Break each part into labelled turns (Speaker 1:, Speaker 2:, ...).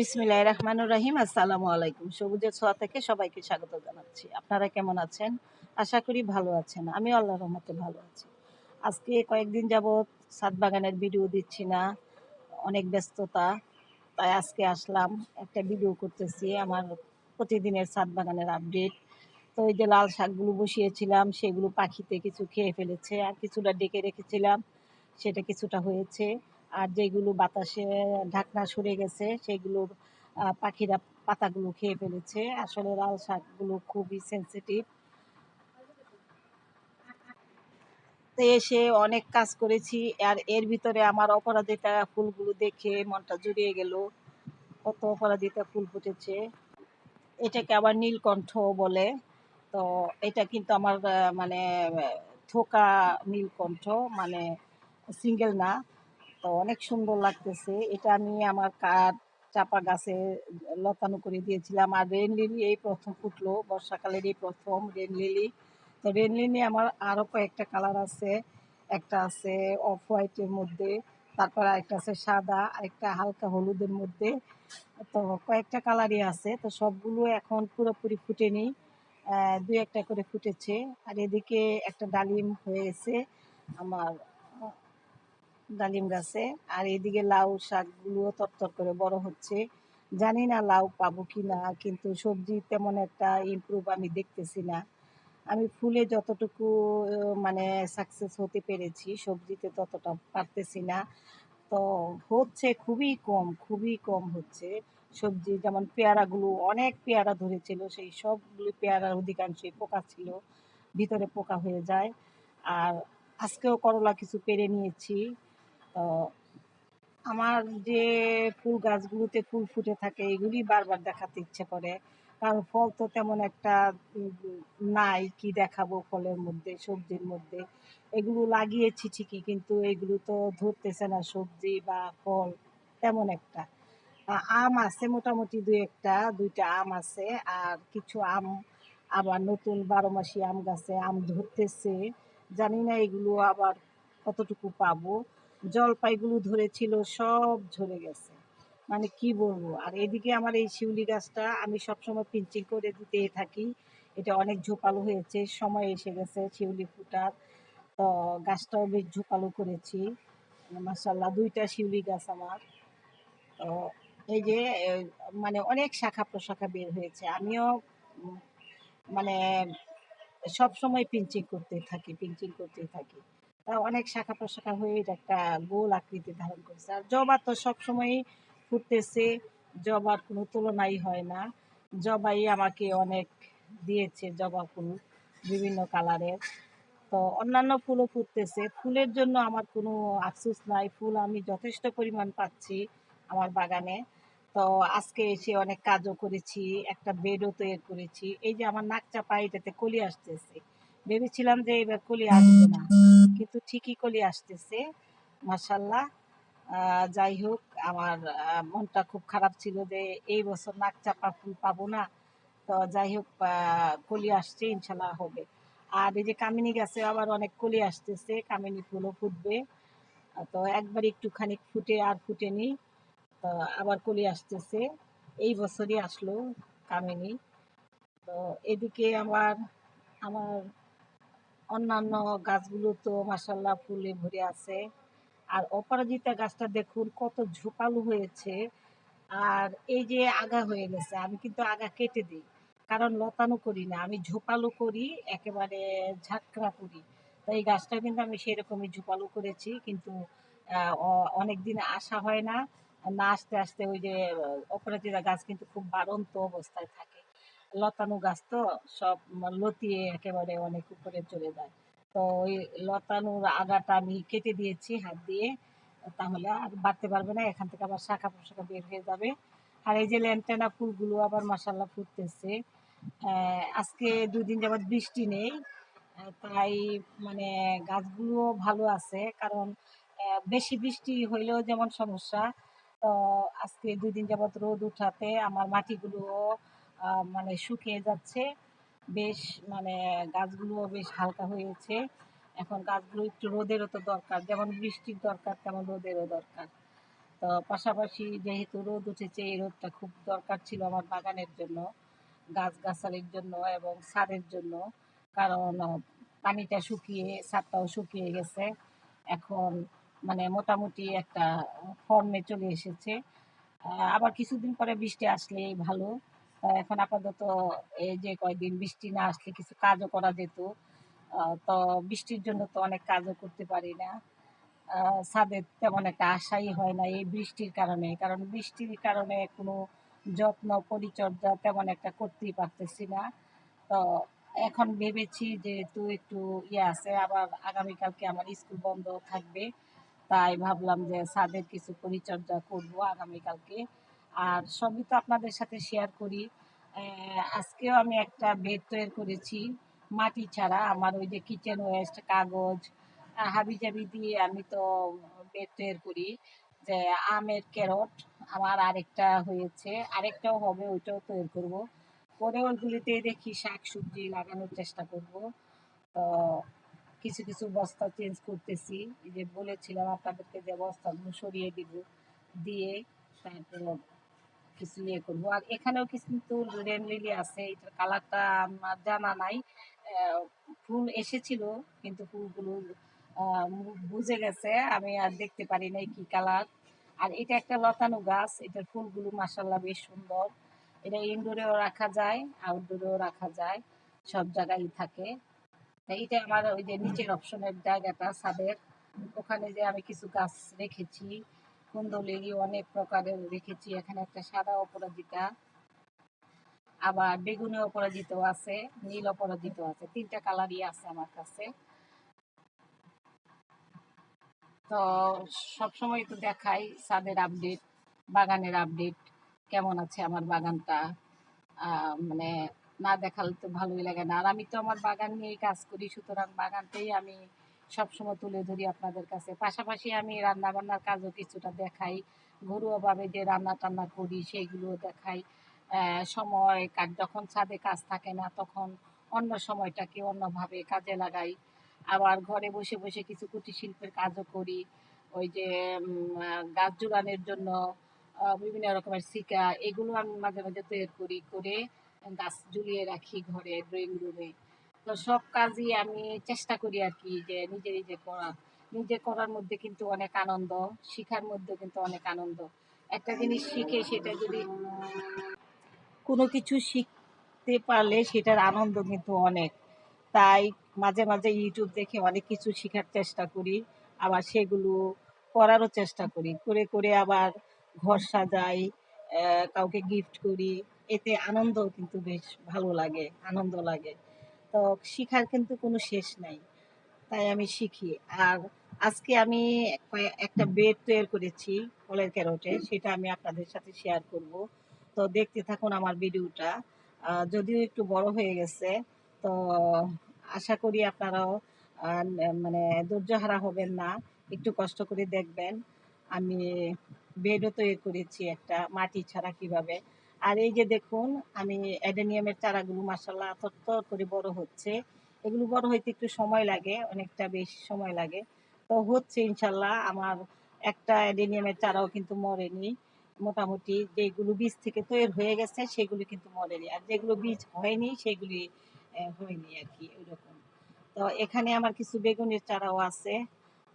Speaker 1: বিসমিল্লাহ রহমানুর রহিম। আসসালামু আলাইকুম। সবুজের ছোঁয়া থেকে সবাইকে স্বাগত জানাচ্ছি। আপনারা কেমন আছেন? আশা করি ভালো আছেন। আমি আল্লাহর রহমতে ভালো আছি। আজকে কয়েকদিন যাবৎ সাত বাগানের ভিডিও দিচ্ছি না। অনেক ব্যস্ততা। তাই আজকে আসলাম, একটা ভিডিও করতেছি আমার প্রতিদিনের সাত বাগানের আপডেট তো ওই যে লাল শাকগুলো বসিয়েছিলাম, সেগুলো পাখিতে কিছু খেয়ে ফেলেছে। আর কিছুটা ডেকে রেখেছিলাম, সেটা কিছুটা হয়েছে। আর যেগুলো বাতাসে ঢাকনা সরে গেছে, সেগুলোর পাখিরা পাতাগুলো খেয়ে ফেলেছে। আসলে লাল শাকগুলো খুবই সেন্সিটিভ এসে অনেক কাজ করেছি, আর এর ভিতরে আমার অপরাজিতা ফুলগুলো দেখে মনটা জুড়িয়ে গেল। কত অপরাজিতা ফুল ফুটেছে। এটাকে আবার নীলকণ্ঠ বলে। তো এটা কিন্তু আমার মানে থোকা নীলকণ্ঠ মানে সিঙ্গেল না। তো অনেক সুন্দর লাগতেছে। এটা আমি আমার কাঠ চাপা গাছে লতানো করে দিয়েছিলাম। আর রেন লিলি এই প্রথম ফুটলো, বর্ষাকালের এই প্রথম রেন লিলি। তো রেন লিলি আমার আরও কয়েকটা কালার আছে। একটা আছে অফ হোয়াইটের মধ্যে, তারপর একটা আছে সাদা একটা হালকা হলুদের মধ্যে। তো কয়েকটা কালারই আছে। তো সবগুলো এখন পুরোপুরি ফুটেনি। দুই একটা করে ফুটেছে। আর এদিকে একটা ডালিম হয়েছে আমার ডালিম গাছে। আর এদিকে লাউ শাকগুলো তরতর করে বড় হচ্ছে। জানি না লাউ পাবো কি না কিন্তু সবজি তেমন একটা ইমপ্রুভ আমি দেখতেছি না। আমি ফুলে যতটুকু মানে সাকসেস হতে পেরেছি, সবজিতে ততটা পারতেছি না। তো হচ্ছে খুবই কম খুবই কম হচ্ছে। সবজি যেমন পেয়ারাগুলো, অনেক পেয়ারা ধরেছিল, সেই সবগুলো পেয়ারার অধিকাংশই পোকা ছিল, ভিতরে পোকা হয়ে যায়। আর আজকেও করলা কিছু পেরে নিয়েছি। তো আমার যে ফুল গাছগুলোতে ফুল ফুটে থাকে, এগুলি বারবার দেখাতে ইচ্ছে করে। কারণ ফল তো তেমন একটা নাই কি দেখাবো ফলের মধ্যে, সবজির মধ্যে। এগুলো লাগিয়েছি ঠিকই কিন্তু এগুলো তো ধরতেছে না সবজি বা ফল, তেমন একটা। আম আছে মোটামুটি দুই একটা, দুইটা আম আছে, আর কিছু আম, আবার নতুন বারো মাসি আম গাছে আম ধরতেছে। জানি না এগুলো আবার কতটুকু পাবো। জলপাইগুলো ধরেছিল, সব ঝরে গেছে। মানে কি বলব? আর এদিকে আমার এই শিউলি গাছটা আমি সবসময় পিঞ্চিং করে দিতে থাকি। এটা অনেক ঝোপালো হয়েছে, সময় এসে গেছে শিউলি ফুটার। তো গাছটাও বেশ ঝোপালো করেছি। মাসাল্লাহ দুইটা শিউলি গাছ আমার। তো এই যে মানে অনেক শাখা প্রশাখা বের হয়েছে। আমিও মানে সব সময় পিঞ্চিং করতে থাকি পিঞ্চিং করতে থাকি। অনেক শাখা প্রশাখা হয়ে এটা একটা গোল আকৃতি ধারণ করেছে। আর জবা তো সবসময়ই ফুটতেছে, জবার কোনো তুলনাই হয় না। জবাই আমাকে অনেক দিয়েছে, জবা ফুল বিভিন্ন কালারের। তো অন্যান্য ফুলও ফুটতেছে। ফুলের জন্য আমার কোনো আফসোস নাই। ফুল আমি যথেষ্ট পরিমাণ পাচ্ছি আমার বাগানে। তো আজকে এসে অনেক কাজও করেছি, একটা বেডও তৈরি করেছি। এই যে আমার নাক চাপা, এটাতে কলি আসতেছে। ভেবেছিলাম যে এবার কলি আসবে না। কিন্তু ঠিকই কলি আসতেছে মাসাল্লাহ যাই হোক, আমার মনটা খুব খারাপ ছিল যে এই বছর নাক চাপা ফুল পাবো না। তো যাই হোক কলি আসছে, ইনশাল্লাহ হবে। আর এই যে কামিনী গাছে, আবার অনেক কলি আসতেছে, কামিনী ফুলও ফুটবে। তো একবার একটুখানি ফুটে আর ফুটেনি তো আবার কলি আসতেছে, এই বছরই আসলো কামিনী। তো এদিকে আমার আমার অন্যান্য গাছগুলো তো মাসাল্লাহ ফুলে ভরে আছে। আর অপরাজিতা গাছটা দেখুন কত ঝোপালো হয়েছে। আর এই যে আগা হয়ে গেছে, আমি কিন্তু আগা কেটে দিই। কারণ লতানো করি না, আমি ঝোপালো করি, একেবারে ঝাঁকড়া করি। তো এই গাছটা কিন্তু আমি সেরকমই ঝোপালো করেছি, কিন্তু অনেক দিন আসা হয় না। না আসতে আসতে ওই যে, অপরাজিতা গাছ কিন্তু খুব বাড়ন্ত অবস্থায় থাকে। লতানো গাছ তো সব লতিয়ে একেবারে অনেক উপরে চলে যায়। তো ওই লতানোর আগাটা আমি কেটে দিয়েছি হাত দিয়ে, তাহলে আর বাড়তে পারবে না, এখান থেকে আবার শাখা পোশাখা বের হয়ে যাবে। আর এই যে ল্যান্টেনা ফুলগুলো আবার মাসাল্লাহ ফুটতেছে। আজকে দুদিন যাবৎ বৃষ্টি নেই তাই মানে গাছগুলো ভালো আছে, কারণ বেশি বৃষ্টি হইলেও যেমন সমস্যা, তো আজকে দুই দিন যাবৎ রোদ উঠাতে আমার মাটিগুলো মানে শুকিয়ে যাচ্ছে। বেশ মানে গাছগুলো বেশ হালকা হয়েছে। এখন গাছগুলো একটু রোদেরও তো দরকার। যেমন বৃষ্টির দরকার, তেমন রোদেরও দরকার। তো পাশাপাশি যেহেতু রোদ উঠেছে, এই রোদটা খুব দরকার ছিল আমার বাগানের জন্য, গাছগাছালির জন্য এবং সারের জন্য। কারণ পানিটা শুকিয়ে, সারটাও শুকিয়ে গেছে। এখন মানে মোটামুটি একটা ফর্মে চলে এসেছে। আবার কিছুদিন পরে বৃষ্টি আসলেই ভালো। এখন আপাতত এই যে কয়দিন বৃষ্টি না আসলে কিছু কাজও করা যেত। তো বৃষ্টির জন্য তো অনেক কাজও করতে পারি না। আহ, ছাদে তেমন একটা আশাই হয় না এই বৃষ্টির কারণে। কারণ বৃষ্টির কারণে কোনো যত্ন পরিচর্যা তেমন একটা করতেই পারতেছি না। তো এখন ভেবেছি যেহেতু একটু ইয়ে আছে আবার আগামীকালকে আমার স্কুল বন্ধ থাকবে। তাই ভাবলাম যে ছাদের কিছু পরিচর্যা করব আগামীকালকে। আর সবই তো আপনাদের সাথে শেয়ার করি। আজকেও আমি একটা বেড তৈরি করেছি, মাটি ছাড়া। আমার ওই যে কিচেন ওয়েস্ট কাগজ হাবিজাবি দিয়ে আমি তো বেড তৈরি করি। যে আমের ক্যারট আমার আরেকটা হয়েছে, আরেকটাও হবে, ওইটাও তৈরি করব। পরে ওইগুলিতে দেখি শাক সবজি লাগানোর চেষ্টা করব। তো কিছু কিছু বস্তা চেঞ্জ করতেছি। যে বলেছিলাম আপনাদেরকে যে বস্তাগুলো সরিয়ে দিব, দিয়ে তারপর কিছু ইয়ে করব। আর এখানেও কিন্তু রেন লিলি আছে, এটার কালারটা আমার জানা নাই। ফুল এসেছিল, কিন্তু ফুলগুলো বুঝে গেছে, আমি আর দেখতে পারি নাই কি কালার। আর এটা একটা লতানো গাছ, এটার ফুলগুলো মাসাল্লাহ বেশ সুন্দর। এটা ইনডোরেও রাখা যায় আউটডোরেও রাখা যায়, সব জায়গায় থাকে। তা এটা আমার ওই যে নিচের অপশনের জায়গাটা, ছাদের। ওখানে যে আমি কিছু গাছ রেখেছি। কুন্দলিলি অনেক প্রকারের রেখেছি এখানে একটা সাদা অপরাজিতা, আবার বেগুনি অপরাজিতাও আছে, নীল অপরাজিতাও আছে। তিনটা কালারই আছে আমার কাছে। তো সবসময় তো দেখাই ছাদের আপডেট, বাগানের আপডেট, কেমন আছে আমার বাগানটা? মানে না দেখালে তো ভালোই লাগে না। আর আমি তো আমার বাগান নিয়েই কাজ করি, সুতরাং বাগানটাই আমি সবসময় তুলে ধরি আপনাদের কাছে। পাশাপাশি আমি রান্না বান্নার কাজও কিছুটা দেখাই। ঘরোয়াভাবে যে রান্না টান্না করি সেইগুলো দেখাই। সময় কাজ যখন ছাদে কাজ থাকে না, তখন অন্য সময়টাকে অন্যভাবে কাজে লাগাই। আবার ঘরে বসে বসে কিছু কুটির শিল্পের কাজও করি। ওই যে গাছ জোগানোর জন্য বিভিন্ন রকমের সিকা, এগুলো আমি মাঝে মাঝে তৈরি করি। করে গাছ ঝুলিয়ে রাখি ঘরে, ড্রয়িং রুমে। তো সব কাজই আমি চেষ্টা করি আর কি যে নিজে নিজে করা। নিজে করার মধ্যে কিন্তু অনেক আনন্দ, শিখার মধ্যে কিন্তু অনেক আনন্দ। একটা জিনিস শিখে সেটা যদি কোনো কিছু শিখতে পারলে সেটার আনন্দ কিন্তু অনেক। তাই মাঝে মাঝে ইউটিউব দেখে অনেক কিছু শেখার চেষ্টা করি, আবার সেগুলো করারও চেষ্টা করি। করে করে আবার ঘর সাজাই কাউকে গিফট করি, এতে আনন্দ কিন্তু বেশ ভালো লাগে, আনন্দ লাগে। তো শিখার কিন্তু কোনো শেষ নাই। তাই আমি শিখি। আর আজকে আমি একটা বেড তৈরি করেছি ফলের ক্যারোটে, সেটা আমি আপনাদের সাথে শেয়ার করব। তো দেখতে থাকুন আমার ভিডিওটা। যদিও একটু বড় হয়ে গেছে, তো আশা করি আপনারাও মানে ধৈর্যহারা হবেন না, একটু কষ্ট করে দেখবেন। আমি বেডও তৈরি করেছি একটা, মাটি ছাড়া কীভাবে আর এই যে দেখুন, আমি অ্যাডেনিয়ামের চারাগুলো মাসাল্লাহ তত্তর করে বড় হচ্ছে। এগুলো বড় হইতে একটু সময় লাগে, অনেকটা বেশি সময় লাগে। তো হচ্ছে ইনশাল্লাহ আমার একটা অ্যাডেনিয়ামের চারাও কিন্তু মরেনি। মোটামুটি যেগুলো বীজ থেকে তৈরি হয়ে গেছে, সেগুলো কিন্তু মরেনি। আর যেগুলো বীজ হয়নি, সেগুলি হয়নি আর কি, ওইরকম। তো এখানে আমার কিছু বেগুনের চারাও আছে।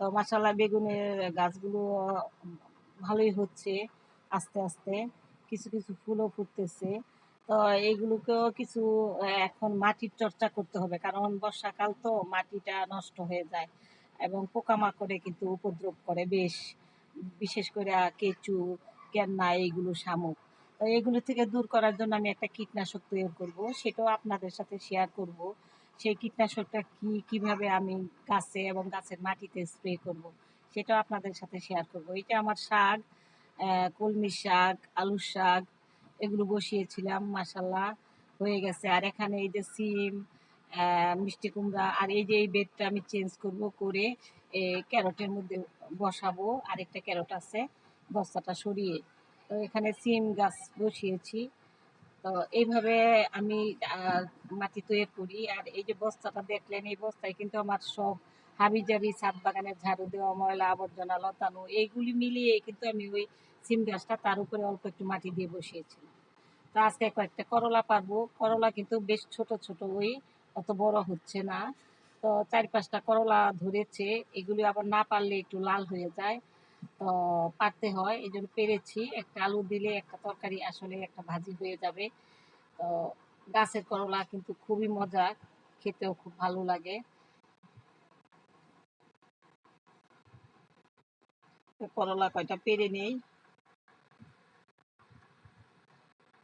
Speaker 1: তো মাসাল্লাহ বেগুনের গাছগুলো ভালোই হচ্ছে আস্তে আস্তে। কিছু কিছু ফুলও ফুটতেছে। তো এইগুলোকেও কিছু এখন মাটির চর্চা করতে হবে। কারণ বর্ষাকাল তো মাটিটা নষ্ট হয়ে যায় এবং পোকামাকড়ে কিন্তু উপদ্রব করে বেশ, বিশেষ করে কেঁচু, কেন্না এইগুলো শামুক। তো এগুলো থেকে দূর করার জন্য আমি একটা কীটনাশক তৈরি করব। সেটাও আপনাদের সাথে শেয়ার করব। সেই কীটনাশকটা কি, কীভাবে আমি গাছে এবং গাছের মাটিতে স্প্রে করব, সেটাও আপনাদের সাথে শেয়ার করব। এটা আমার শাক কলমি শাক আলু শাক, এগুলো বসিয়েছিলাম মাসাল্লাহ হয়ে গেছে। আর এখানে এই যে সিম মিষ্টি কুমড়া, আর এই যে এই বেডটা আমি চেঞ্জ করব করে ক্যারটের মধ্যে বসাবো। আরেকটা ক্যারট আছে, বস্তাটা সরিয়ে। তো এখানে সিম গাছ বসিয়েছি। তো এইভাবে আমি মাটি তৈরি করি। আর এই যে বস্তাটা দেখলেন, এই বস্তায় কিন্তু আমার সব হাবিজাবি ছাদ বাগানের ঝাড়ু দেওয়া, ময়লা আবর্জনা, লতানো, এইগুলি মিলিয়ে কিন্তু আমি ওই সিম গাছটা তার উপরে অল্প একটু মাটি দিয়ে বসিয়েছিলাম। তো আজকে কয়েকটা করলা পারব। করলা কিন্তু বেশ ছোট ছোট ওই, অত বড় হচ্ছে না। তো চার পাঁচটা করলা ধরেছে। এগুলি আবার না পারলে একটু লাল হয়ে যায়। তো পারতে হয় এই জন্য পেরেছি। একটা আলু দিলে একটা তরকারি আসলে একটা ভাজি হয়ে যাবে। তো গাছের করলা কিন্তু খুবই মজা খেতেও খুব ভালো লাগে। করলা কয়টা, পেরে নেই।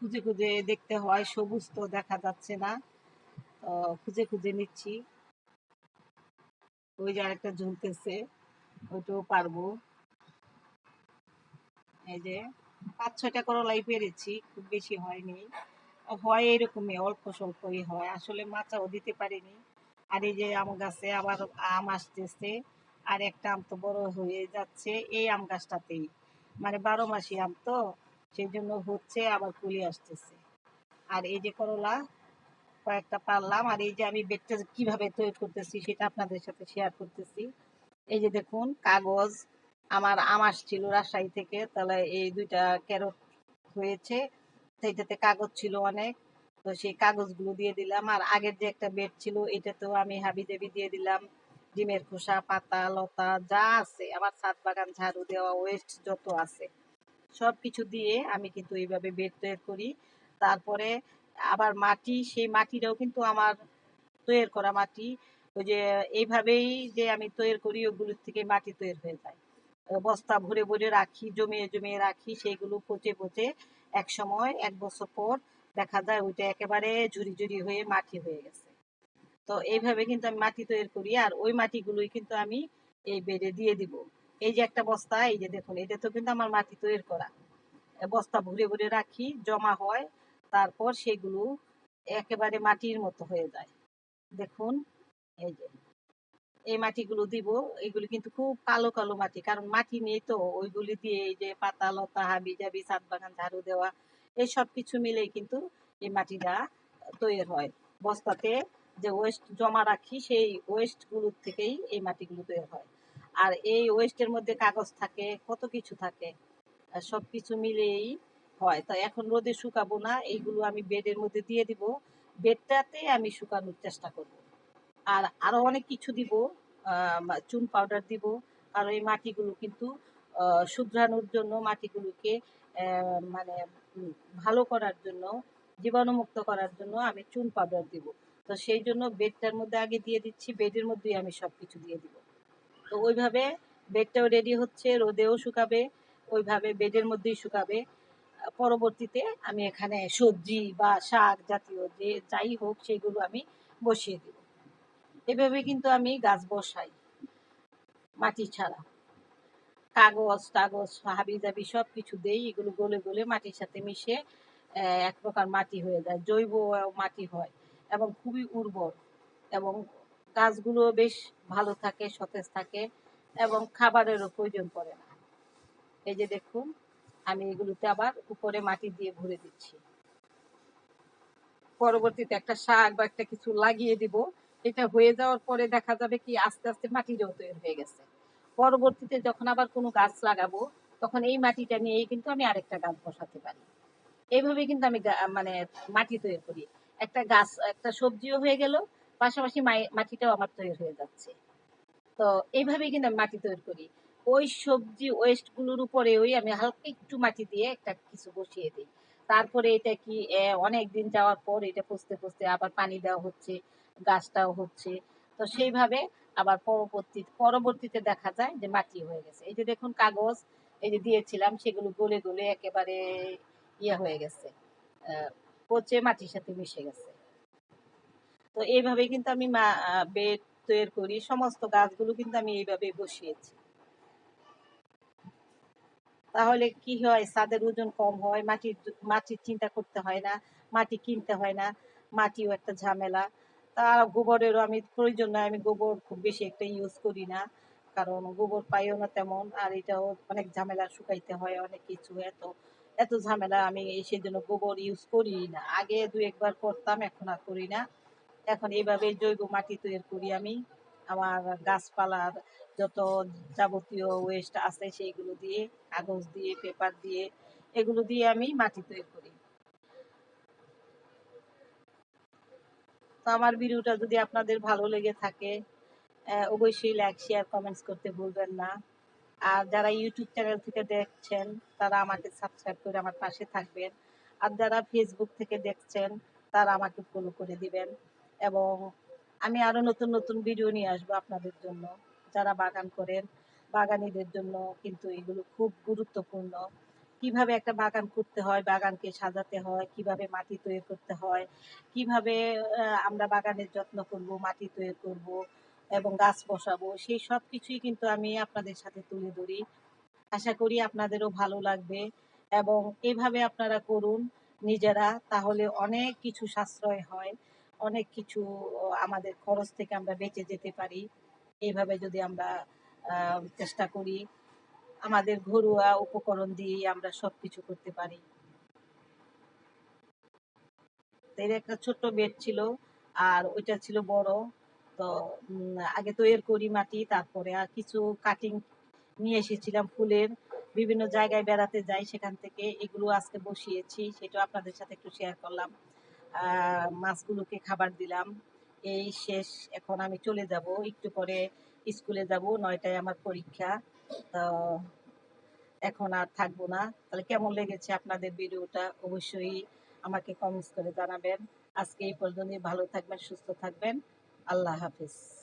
Speaker 1: খুঁজে খুঁজে দেখতে হয়, সবুজ তো দেখা যাচ্ছে না। তো খুঁজে খুঁজে নিচ্ছি। ওই যে আরেকটা ঝুলতেছে, ওইটাও পারব। এই যে পাঁচ ছয়টা করলাই পেরেছি, খুব বেশি হয়নি। হয় এরকমই, অল্প স্বল্পই হয়। আসলে মাচাও দিতে পারিনি। আর এই যে আম গাছে আবার আম আসতেছে আর একটা আম তো বড় হয়ে যাচ্ছে এই আম গাছটাতেই। মানে বারো মাসি আম তো সেই জন্য হচ্ছে আবার কুলি আসতেছে। আর এই যে করলা, কয়েকটা পারলাম। আর এই যে আমি বেডটা কীভাবে তৈরি করতেছি সেটা আপনাদের সাথে শেয়ার করতেছি। এই যে দেখুন, কাগজ, আমার আম আসছিল রাজশাহী থেকে, তাহলে এই দুইটা ক্যারট হয়েছে। সেইটাতে কাগজ ছিল অনেক, তো সেই কাগজগুলো দিয়ে দিলাম। আর আগের যে একটা বেড ছিল, এটাতেও আমি হাবি জাবি দিয়ে দিলাম। ডিমের খোসা, পাতা, লতা, যা আছে আমার ছাদ বাগান, ঝাড়ু দেওয়া ওয়েস্ট যত আছে সব কিছু দিয়ে আমি কিন্তু এইভাবে বেড তৈরি করি। তারপরে আবার মাটি, সেই মাটিটাও কিন্তু আমার তৈরি করা মাটি, ওই যে এইভাবেই যে আমি তৈরি করি, ওগুলোর থেকে মাটি তৈরি হয়ে যায়। বস্তা ভরে ভরে রাখি, জমিয়ে জমিয়ে রাখি, সেইগুলো পচে পচে এক সময়, এক বছর পর দেখা যায় ওইটা একেবারে ঝুরি ঝুরি হয়ে মাটি হয়ে গেছে। তো এইভাবে কিন্তু আমি মাটি তৈরি করি আর ওই মাটিগুলোই কিন্তু আমি এই বেডে দিয়ে দিব। এই যে একটা বস্তা, এই যে দেখুন, এটা তো কিন্তু আমার মাটি তৈরি করা। বস্তা ভরে ভরে রাখি, জমা হয়, তারপর সেগুলো একেবারে মাটির মতো হয়ে যায়। দেখুন, এই যে, এই মাটিগুলো দিব, এগুলি কিন্তু খুব কালো কালো মাটি, কারণ মাটি নেই তো, ওইগুলি দিয়ে এই যে পাতা, লতা, হাবি, জাবি, ছাদ বাগান, ঝাড়ু দেওয়া, এই সব কিছু মিলেই কিন্তু এই মাটিটা তৈরি হয়। বস্তাতে যে ওয়েস্ট জমা রাখি, সেই ওয়েস্টগুলোর থেকেই এই মাটিগুলো তৈরি হয়। আর এই ওয়েস্টের মধ্যে কাগজ থাকে, কত কিছু থাকে সব কিছু মিলেই হয়। তো এখন রোদে শুকাবো না, এইগুলো আমি বেডের মধ্যে দিয়ে দিব। বেডটাতে আমি শুকানোর চেষ্টা করব। আর আরও অনেক কিছু দিব চুন পাউডার দিব আর এই মাটিগুলো কিন্তু শুধরানোর জন্য মাটিগুলোকে মানে ভালো করার জন্য, জীবাণুমুক্ত করার জন্য আমি চুন পাউডার দিব। তো সেই জন্য বেডটার মধ্যে আগে দিয়ে দিচ্ছি বেডের মধ্যেই আমি সব কিছু দিয়ে দিব। তো ওইভাবে বেডটাও রেডি হচ্ছে, রোদেও শুকাবে, ওইভাবে বেডের মধ্যেই শুকাবে। পরবর্তীতে আমি এখানে সবজি বা শাক জাতীয় যে যাই হোক সেগুলো আমি বসিয়ে দিব। এভাবে কিন্তু আমি গাছ বসাই, মাটি ছাড়া। কাগজ টাগজ, হাবি জাবি সব কিছু দেই, এগুলো গলে গলে মাটির সাথে মিশে এক প্রকার মাটি হয়ে যায়, জৈব মাটি হয়। এবং খুবই উর্বর এবং গাছগুলো বেশ ভালো থাকে, সতেজ থাকে এবং খাবারেরও প্রয়োজন পড়ে না। এই যে দেখুন, আমি এগুলোতে আবার উপরে মাটি দিয়ে ভরে দিচ্ছি। পরবর্তীতে একটা শাক বা একটা কিছু লাগিয়ে দিব। এটা হয়ে যাওয়ার পরে দেখা যাবে কি আস্তে আস্তে মাটিটাও তৈরি হয়ে গেছে। পরবর্তীতে যখন আবার কোনো গাছ লাগাবো, তখন এই মাটিটা নিয়েই কিন্তু আমি আরেকটা গাছ বসাতে পারি। এইভাবে কিন্তু আমি মানে মাটি তৈরি করি। একটা গাছ, একটা সবজিও হয়ে গেল, পাশাপাশি মাটিটাও আমার তৈরি হয়ে যাচ্ছে। তো এইভাবেই কিন্তু আমি মাটি তৈরি করি। ওই সবজি ওয়েস্টগুলোর উপরে ওই আমি হালকা একটু মাটি দিয়ে একটা কিছু বসিয়ে দিই। তারপরে এটা কি অনেক দিন যাওয়ার পর এটা পুষতে পুষতে আবার পানি দেওয়া হচ্ছে, গাছটাও হচ্ছে। তো সেইভাবে আবার পরবর্তী, পরবর্তীতে দেখা যায় যে মাটি হয়ে গেছে। এই যে দেখুন কাগজ, এই যে দিয়েছিলাম, সেগুলো গলে গলে একেবারে ইয়ে হয়ে গেছে। পচে মাটির সাথে মিশে গেছে। তো এইভাবে কিন্তু আমি বেড তৈরি করি, সমস্ত গাছগুলো কিন্তু আমি এইভাবে বসিয়েছি। তাহলে কি হয়, ছাদের ওজন কম হয়, মাটির মাটির চিন্তা করতে হয় না, মাটি কিনতে হয় না, মাটিও একটা ঝামেলা। তা গোবরেরও আমি, প্রয়োজন নয় আমি গোবর খুব বেশি একটা ইউজ করি না, কারণ গোবর পাইও না তেমন, আর এটাও অনেক ঝামেলা শুকাইতে হয়, অনেক কিছু এত এত ঝামেলা আমি সেই জন্য গোবর ইউজ করি না। আগে দু একবার করতাম, এখন আর করি না। এখন এইভাবে জৈব মাটি তৈরি করি আমি। আমার গাছপালার যত যাবতীয় ওয়েস্ট আছে সেইগুলো দিয়ে, কাগজ দিয়ে পেপার দিয়ে, এগুলো দিয়ে আমি মাটি তৈরি করি। তো আমার ভিডিওটা যদি আপনাদের ভালো লেগে থাকে অবশ্যই লাইক শেয়ার কমেন্টস করতে ভুলবেন না। আর যারা ইউটিউব চ্যানেল থেকে দেখছেন, তারা আমাকে সাবস্ক্রাইব করে আমার পাশে থাকবেন। আর যারা ফেসবুক থেকে দেখছেন, তারা আমাকে ফলো করে দিবেন। এবং আমি আরও নতুন নতুন ভিডিও নিয়ে আসব আপনাদের জন্য। যারা বাগান করেন, বাগানীদের জন্য কিন্তু এগুলো খুব গুরুত্বপূর্ণ। কীভাবে একটা বাগান করতে হয়, বাগানকে সাজাতে হয়, কীভাবে মাটি তৈরি করতে হয়, কীভাবে আমরা বাগানের যত্ন করব, মাটি তৈরি করব এবং গাছ বসাবো, সেই সব কিছুই কিন্তু আমি আপনাদের সাথে তুলে ধরি। আশা করি আপনাদেরও ভালো লাগবে এবং এভাবে আপনারা করুন নিজেরা, তাহলে অনেক কিছু সাশ্রয় হয়, অনেক কিছু আমাদের খরচ থেকে আমরা বেঁচে যেতে পারি। এইভাবে যদি আমরা চেষ্টা করি, আমাদের ঘরোয়া উপকরণ দিয়ে আমরা সবকিছু করতে পারি। এর একটা ছোট্ট বেড ছিল, আর ওইটা ছিল বড়। তো আগে তৈরি করি মাটি, তারপরে আর কিছু কাটিং নিয়ে এসেছিলাম ফুলের। বিভিন্ন জায়গায় বেড়াতে যাই, সেখান থেকে এগুলো আজকে বসিয়েছি সেটা আপনাদের সাথে একটু শেয়ার করলাম। মাছগুলোকে খাবার দিলাম। এই শেষ, এখন আমি চলে যাব, একটু পরে স্কুলে যাব, নয়টায় আমার পরীক্ষা। তো, এখন আর থাকব না। তাহলে কেমন লেগেছে আপনাদের ভিডিওটা? অবশ্যই আমাকে কমেন্টস করে জানাবেন। আজকে এই পর্যন্তই, ভালো থাকবেন, সুস্থ থাকবেন। আল্লাহ হাফিজ।